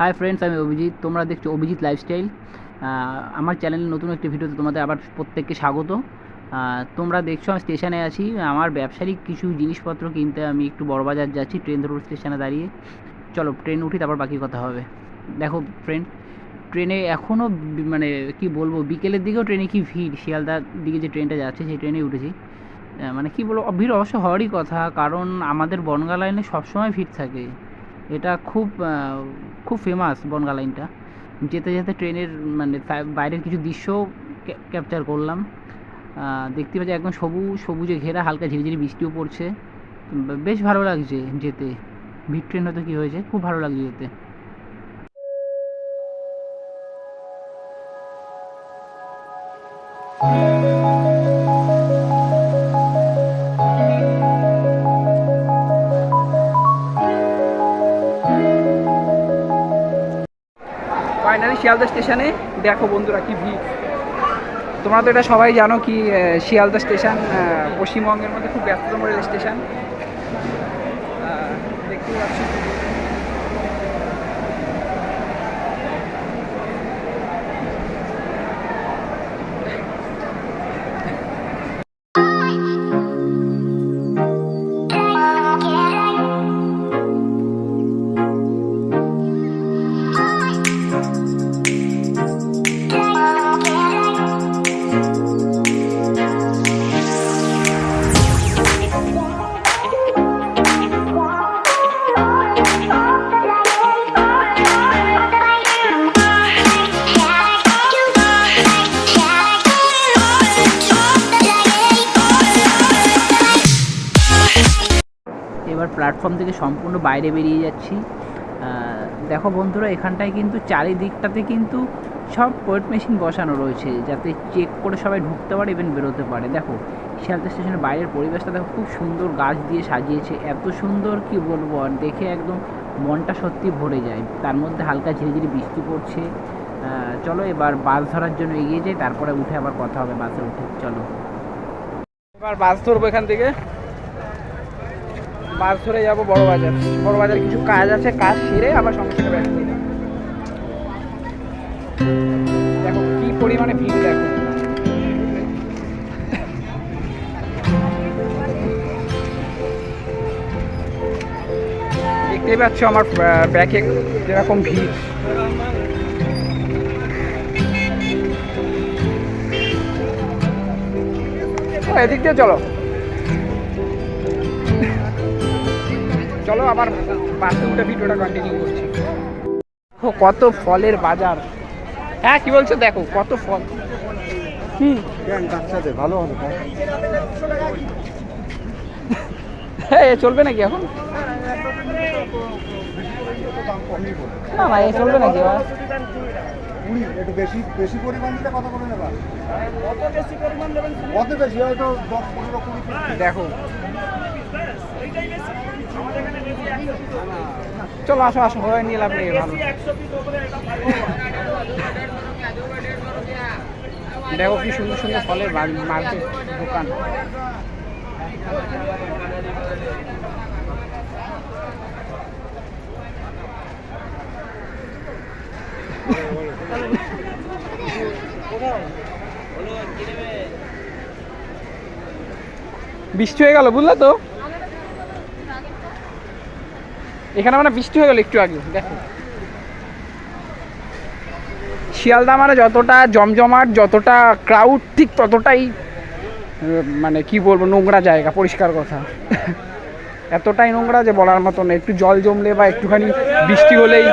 Hi friends আমি অভিজিৎ তোমরা দেখছ অভিজিৎ লাইফস্টাইল আমার চ্যানেলে নতুন একটি ভিডিওতে তোমাদের আবার প্রত্যেককে স্বাগত। তোমরা দেখছ আমি স্টেশনে আছি। আমার ব্যবসায়িক কিছু জিনিসপত্র কিনতে আমি একটু বড়বাজার যাচ্ছি ট্রেন ধরবো স্টেশনে দাঁড়িয়ে। চলো ট্রেন উঠি, তারপর বাকি কথা হবে। দেখো ফ্রেন্ড ট্রেনে এখনও মানে কি বলব, বিকেলের দিকেও ট্রেনে কি ভিড়? শিয়ালদার দিকে যে ট্রেনটা যাচ্ছে, সেই ট্রেনেই উঠেছি। মানে কি বলব ভিড় অবশ্য হওয়ারই কথা, কারণ আমাদের বনগা লাইনে সবসময় ভিড় থাকে। এটা খুব খুব ফেমাস বনগা লাইনটা যেতে যেতে ট্রেনের মানে বাইরের কিছু দৃশ্য ক্যাপচার করলাম। দেখতে পাচ্ছি একদম সবুজ সবুজে ঘেরা, হালকা ঝিরিঝিরি বৃষ্টিও পড়ছে। বেশ ভালো লাগছে যেতে। ভিড় ট্রেন হয়তো কী হয়েছে? খুব ভালো লাগছে যেতে। ফাইনালি শিয়ালদা স্টেশনে। দেখো বন্ধুরা কি ভিড়। তোমরা তো এটা সবাই জানো কি শিয়ালদা স্টেশন পশ্চিমবঙ্গের মধ্যে খুব ব্যস্ততম রেল স্টেশন। দেখতে দেখতেই পাচ্ছি। এবার প্ল্যাটফর্ম থেকে সম্পূর্ণ বাইরে বেরিয়ে যাচ্ছি। দেখো বন্ধুরা, এখানটায় কিন্তু চারিদিকটাতে কিন্তু সব ওয়েট মেশিন বসানো রয়েছে, যাতে চেক করে সবাই ঢুকতে পারে ইভেন বেরোতে পারে। দেখো, শিয়ালদা স্টেশনের বাইরের পরিবেশটা দেখো, খুব সুন্দর গাছ দিয়ে সাজিয়েছে। এত সুন্দর কি বলব, আর দেখে একদম মনটা সত্যি ভরে যায়। তার মধ্যে হালকা ঝিরিঝিরি বৃষ্টি পড়ছে। চলো এবার বাস ধরার জন্য এগিয়ে যাই, তারপরে উঠে আবার কথা হবে বাসে উঠে। চলো। এবার বাস ধরবো এখান থেকে। বাস ধরে যাব বড় বাজার। বড় বাজার কিছু কাজ আছে, কাজ সেরে আবার সঙ্গে সঙ্গে করে দেখো, কি পরিমাণে ভিড় দেখো। দেখতেই পাচ্ছ আমার ব্যাকে যেরকম ভিড়। এদিক দিয়ে চলো। চলো আবার বাসে উঠে ভিডিওটা কন্টিনিউ করছি। ও কত ফলের বাজার। হ্যাঁ কি বলছো? দেখো কত ফল। বাচ্চাদের ভালো হবে হ্যাঁ চলবে নাকি এখন? না না, এ চলবে নাকি একটু বেশি হয়তো দেখো। চলো আসো আসো হয়ে নিয়ে লাভ নেই ভালো। দেখো কি সুন্দর সুন্দর ফলের মার্কেট দোকান। বৃষ্টি হয়ে গেল বুঝলে তো? এখানে মানে বৃষ্টি হয়ে গেল একটু আগে, দেখো। শিয়ালদা মানে যতটা জমজমাট, যতটা ক্রাউড ঠিক ততটাই মানে কি বলব, নোংরা জায়গা, পরিষ্কার কথা। এতটাই নোংরা যে বলার মতো না একটু জল জমলে বা একটুখানি বৃষ্টি হলেই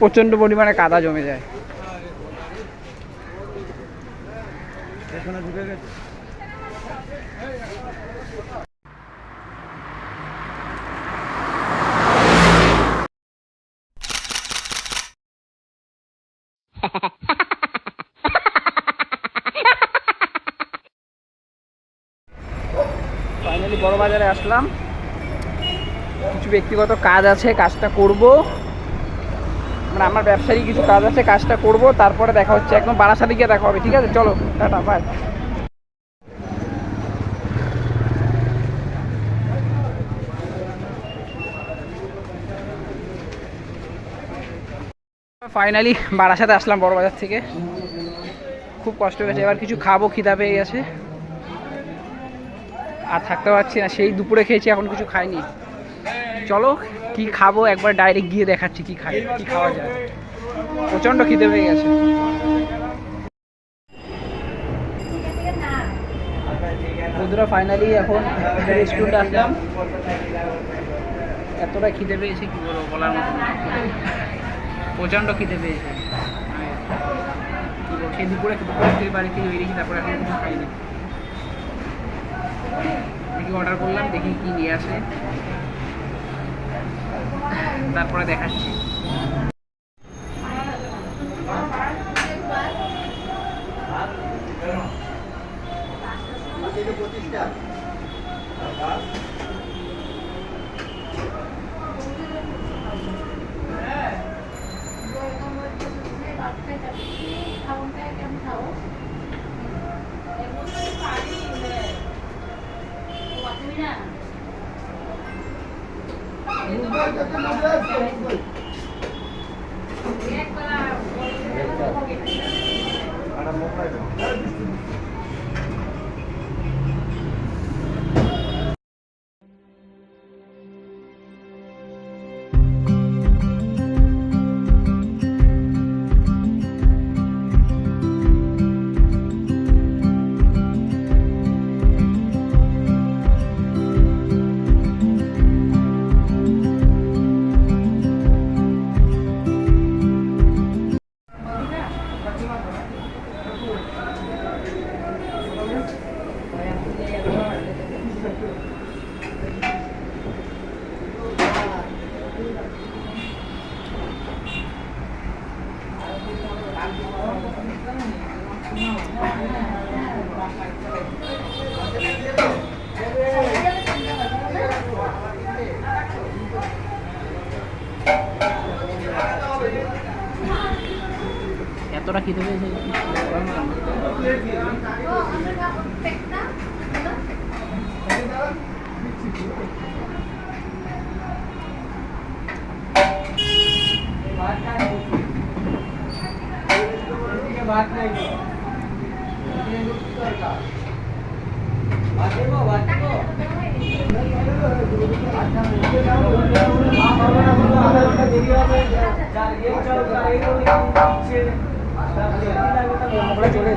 প্রচণ্ড পরিমাণে কাদা জমে যায় ফাইনালি বড় বাজারে আসলাম। কিছু ব্যক্তিগত কাজ আছে, কাজটা করব। মানে আমার ব্যবসায়ী কিছু কাজ আছে, কাজটা করব। তারপরে দেখা হচ্ছে, একদম বারাসাতে গিয়ে দেখা হবে, ঠিক আছে? চলো, টাটা বাই ফাইনালি বারাসাতে আসলাম বড় বাজার থেকে। খুব কষ্ট হয়েছে এবার কিছু খাব, খিদা পেয়ে গেছে। আর থাকতে পারছি না। সেই দুপুরে খেয়েছি, এখন কিছু খাইনি। চলো, কি খাব? একবার ডাইরেক্ট গিয়ে দেখাচ্ছি কি খাই, কি খাওয়া যায়। প্রচণ্ড খিদে পেয়ে গেছে। বন্ধুরা ফাইনালি এখন রেস্টুরেন্টে আসলাম। এতটা খিদে পেয়েছে, কি বলব, বলার মতো। প্রচণ্ড খিদে পেয়েছে। সেই দুপুরে দুপুরে থেকে বাড়ি থেকে বেরিয়েছি, তারপরে এখন কিছু খাইনি। দেখি অর্ডার করলাম? দেখি কি নিয়ে আসে। তারপরে দেখাচ্ছি। ¡Cállate, no seas! এতটা খিদে পেয়েছে বলার মতো না। মোগলাই চলে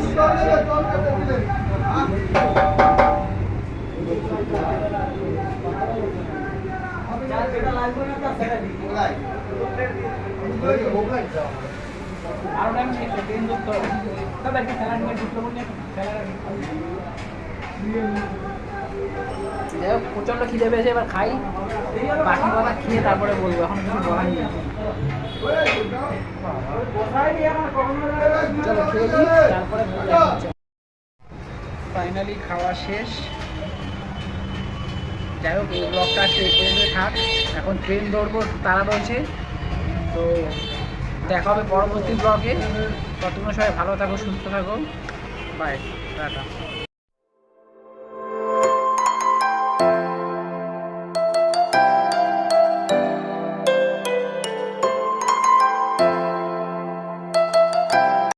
আরও টাইম তবে একটা স্যালাড নিয়ে প্রচণ্ড খিদে পেয়েছে, এবার খাই। বাকি কথা খেয়ে তারপরে বলব, এখন কিছু বলার নেই। ফাইনালি খাওয়া শেষ। যাই হোক, এই ব্লগটা আজকে এই থাক। এখন ট্রেন ধরবো তারা রয়েছে তো দেখা হবে পরবর্তী ব্লগে ততক্ষণ সবাই ভালো থাকো, সুস্থ থাকো। Bye tata.